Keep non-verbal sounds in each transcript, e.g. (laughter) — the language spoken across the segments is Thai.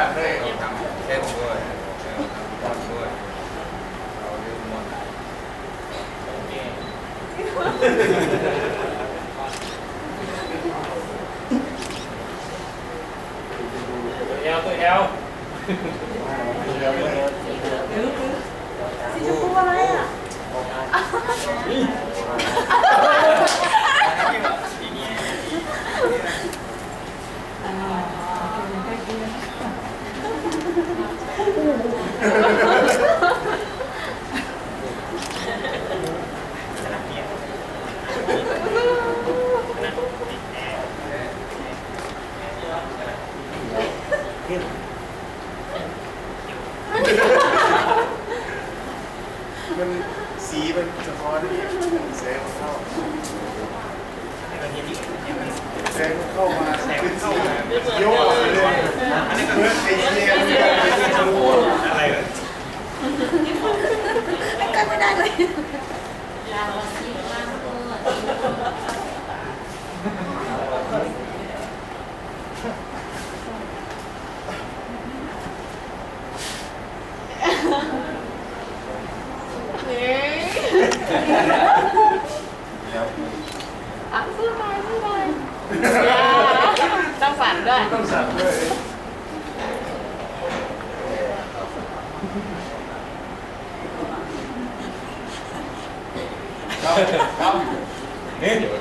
Jaime. đây vậy Ấm xuống rồi, xuống rồi. Trong sẵn rồi. Trong sẵn rồi. Now you go. Anyway.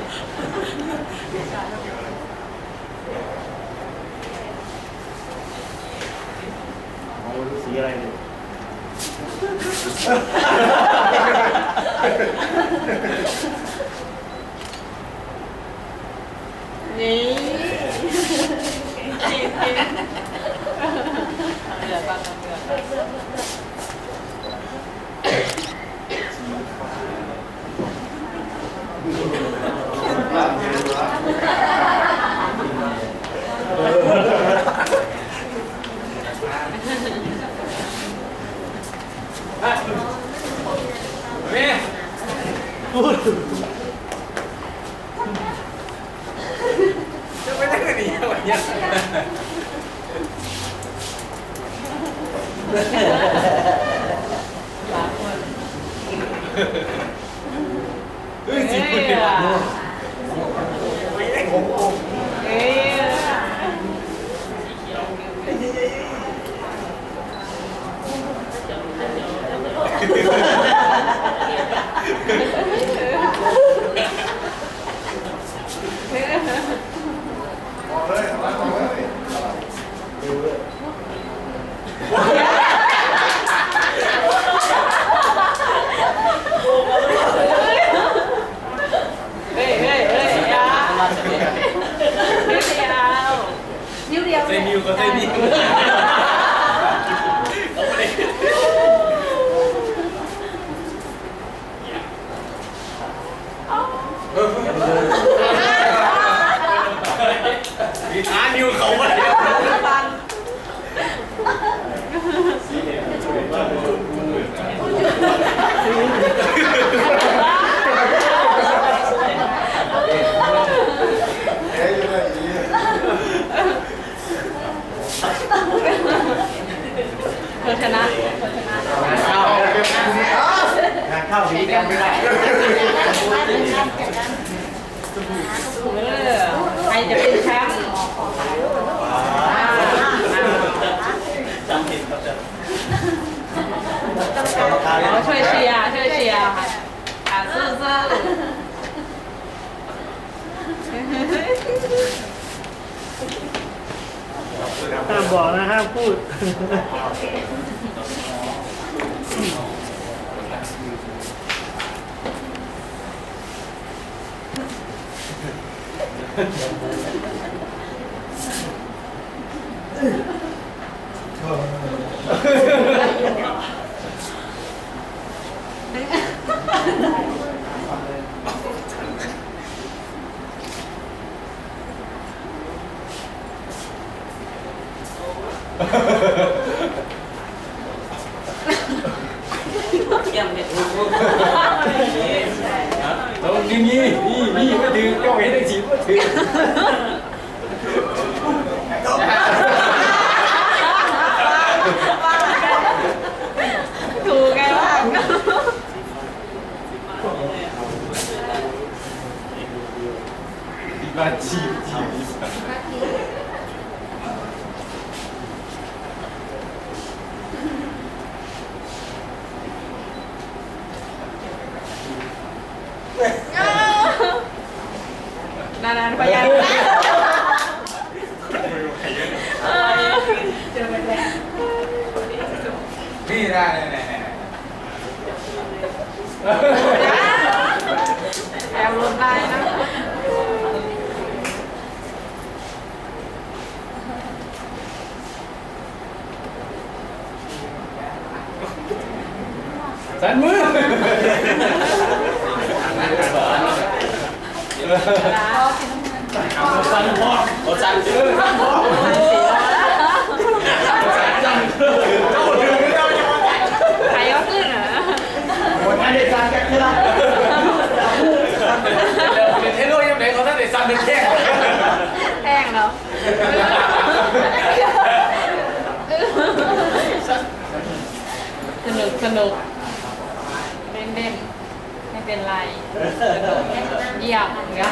Yeah, Sebenarnya dia banyak. Ui, chị quên. Mấy cái khủng khủng. 何? (laughs) อะวัเธอชนะเข้าวข้ถูกเลยใครจะเป็นแชมป์ แล้วก็ช่วยเชียถ้าบอกนะห้ามพูด Oh. here. (laughs) (laughs) นานานเอม่นแล้วนี่ได้แน่แอบลดได้นะสันมือ จันทร์พอดโอ้จันทร์ชื่ออจันคือเจ้าดึงเจ้าจังหวใครก็ขึ้นเหรอหมดงานเด็จันแค่ไหนเทโลยังไหนเขาท่านเด็กจันทร์เป็นแค่แท่งเนาะสนุกสนุก เป็นไรเยี่ยมเงี้ย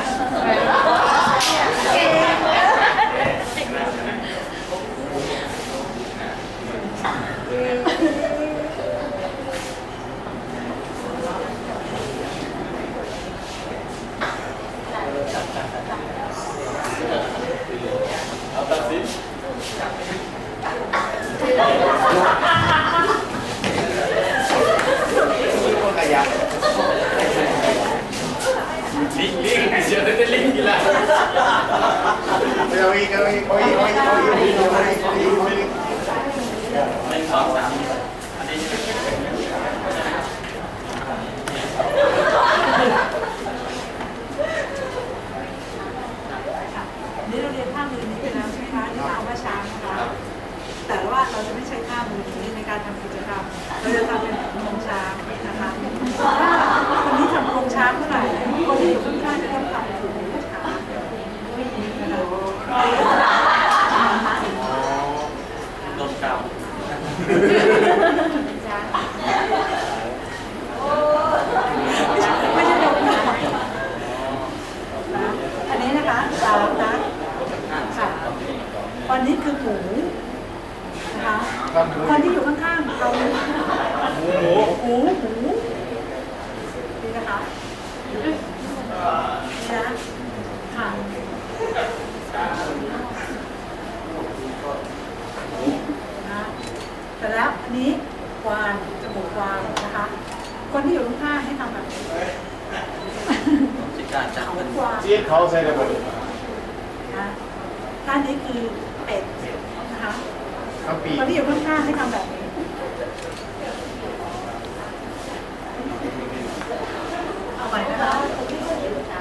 คะคนที่อยู่ข้างๆเอาหมูหมูหมูหมูนี่นะคะนี่นะค่ะนะแต่แล้วอันนี้กวานจมูกกวานนะคะ คนที่อยู่ข้างๆให้ทำแบบนี้จิตการจับเขามันกวางซีดเขาใส่ระเบิดนะท่านี้คือเป็ดนะคะ ทั้ง ปี คนที่อยู่ข้างๆให้ทำแบบนี้ เอาใหม่นะคะ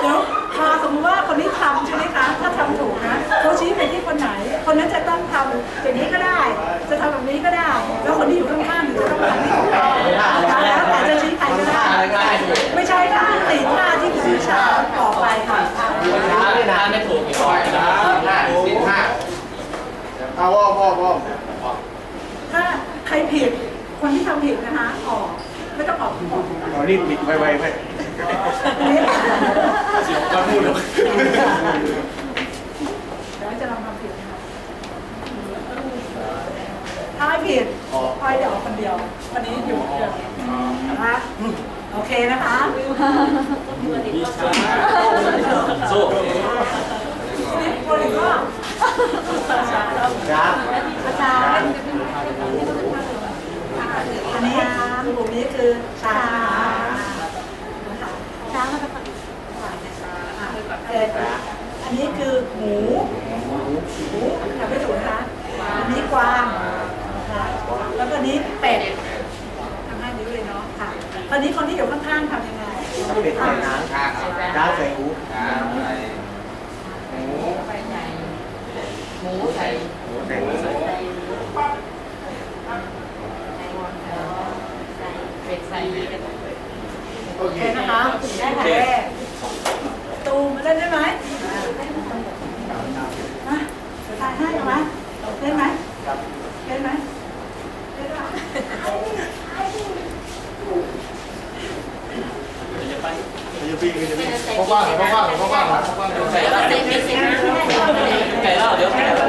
เดี๋ยวพอสมมติว่าคนนี้ทำใช่ไหมคะ ถ้าทำถูกนะเขาชี้ไปที่คนไหน คนนั้นจะต้องทำอย่างนี้ก็ได้ จะทำแบบนี้ก็ได้ แล้วคนที่อยู่ข้างๆจะต้องทำที่ถูกต้องแล้วแต่จะชี้ใครก็ได้ ไม่ใช่ค่ะสี่ท่าที่คุณวิ ชาออไปค่ะช้าไม่นานไม่ถูกอีกร้อยนะห้าซีดห้าเอาพ่อพ่อพ่อถ้าใครผิดคนที่ทำผิดนะคะออกไม่ต้องออกออกเอารีบปิดไวๆไปอันนี้ก็พูดเลยเดี๋ยวจะลองทำผิดนะคะถ้าไม่ผิดพลอยเดี๋ยวออกคนเดียววันนี้อยู่คนเดียวนะคะ โอเคนะคะสู้นี่คนอีกรอบครับอาจารย์อันนี้กลุ่มนี้คือช้างช้างมันจะเสร็จอัอันนี้คือหมูหมูทำไม่ถูกนะคะอันนี้กวางนะคะแล้วก็อันนี้เป็ดทำให้นิ้วเลยเนาะค่ะ ตอนนี้คนที่อยู่ข้างๆทำยังไงต้องเป็นใส่น้ำน้ำใส่หูหมูใส่ใหญ่หมูใส่ใส่หูใส่เป็ดใส่โอเคนะคะได้ค่ะแม่ตูมาเล่นได้ไหมมาเดี๋ยวถ่ายให้เอาไหมเล่นไหมเล่นไหมเล่นไหม พ่อบ้านพ่อบ้านพ่านพ่อบ้านไก่ล่าเดี๋ยวไก่แล่าเดี๋ยวไก่แล่า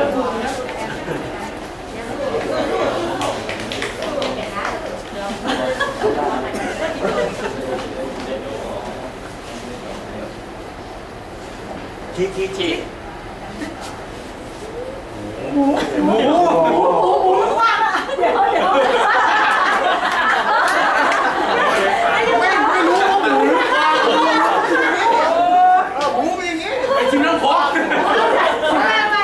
ชี้ชี้ชี้หมูหมูหมูหมูว่าเดี๋ยวเดี๋ยว หมูเป็นอย่างนี้ ไปชิมน้ำพอ ไม่ไม่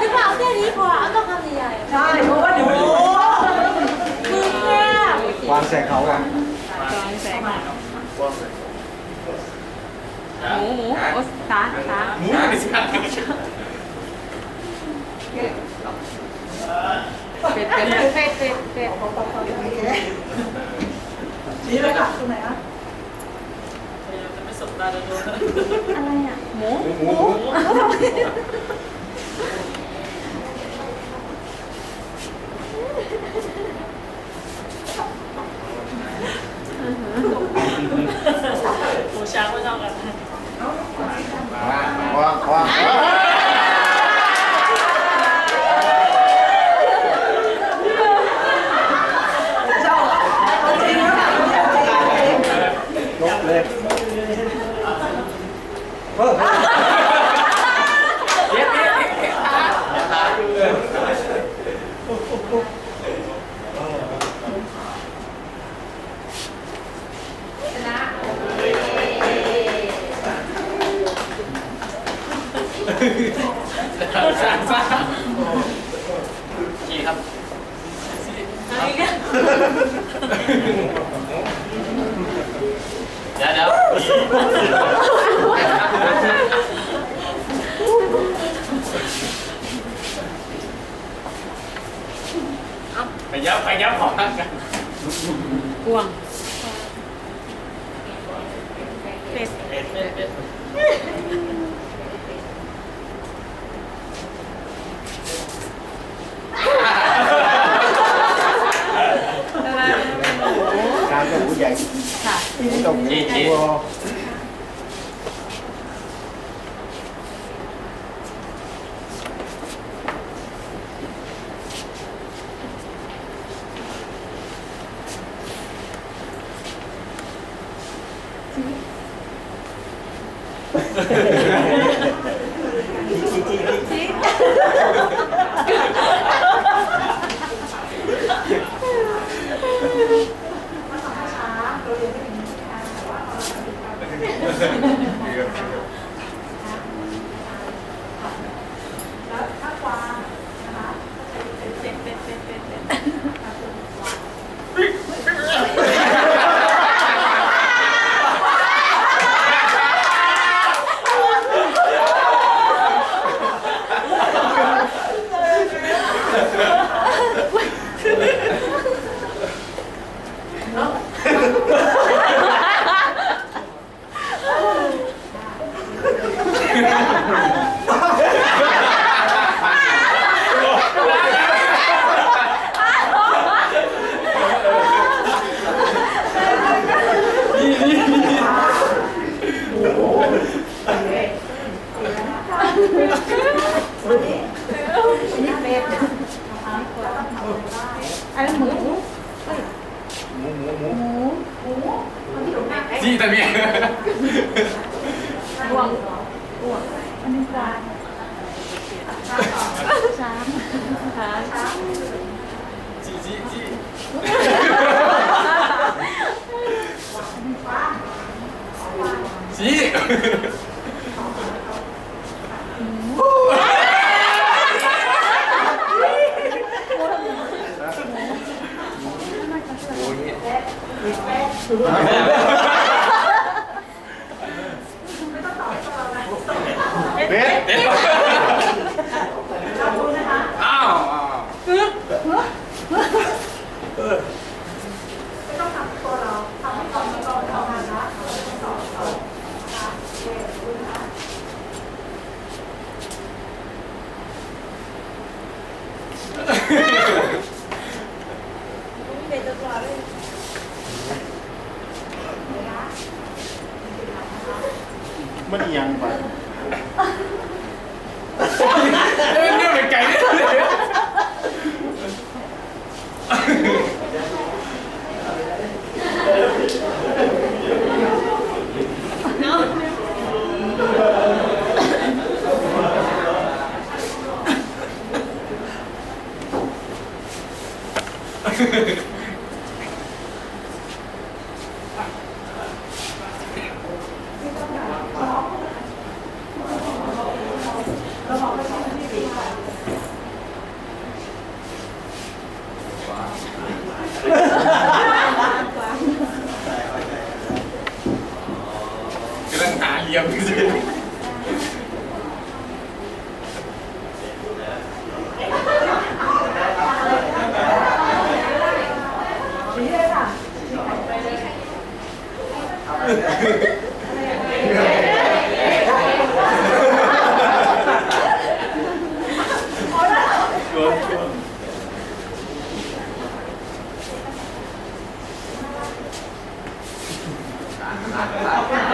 คือเอาแค่นี้พอเอาต้องทำใหญ่ ใช่เพราะว่าเดี๋ยว ๆคือแค่ วางใส่เขาอะ ห มูหมูโอ้ตาตาหมูไม่ใช่เป็ดเป็ดเป็ดเป็ดเป็ดนี่เลยค่ะตรงไหนอะอะไรอะหมูหมูวางวา งเจ้าเอาจริงแล้วค่ะเอาจริงเอาจริง ยกเลยเฮ้ย เอ๊ะเอ๊ะเอ๊ะตายอยู่เลย สร้างสร้างนี่ครับเดี๋ยวเดี๋ยวไปยับ ไปยับของกัน กวาง เป็ดเป็ดเป็ด การกับหูใหญ่ ค่ะ หูตรงนี้ตัว ชี้ชี้ชี้ชี้ แล้วถ้ากวางนะคะเป็ดเป็ดเป็ดเป็ดเป็ด อันนั้นหมูหมูหมูหมูหมูคนที่อยู่ในจี้แต่เมียกวางกวางอันนี้กวางช้างค่ะจี้จี้จี้จี้ 哎呀吃 มันเอียงไปเรื่องเป็นไก่เนี่ย่ะ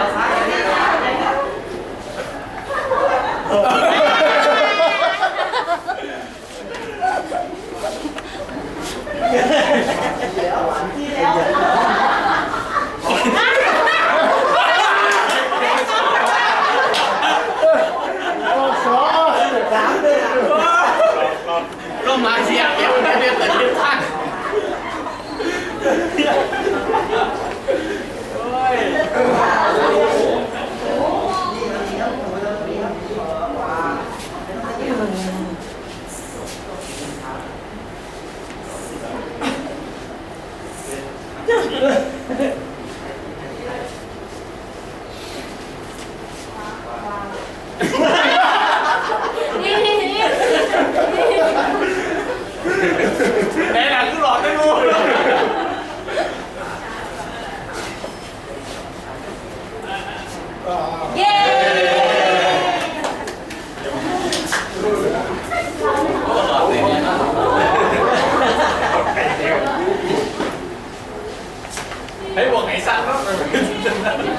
I don't remember. (laughs)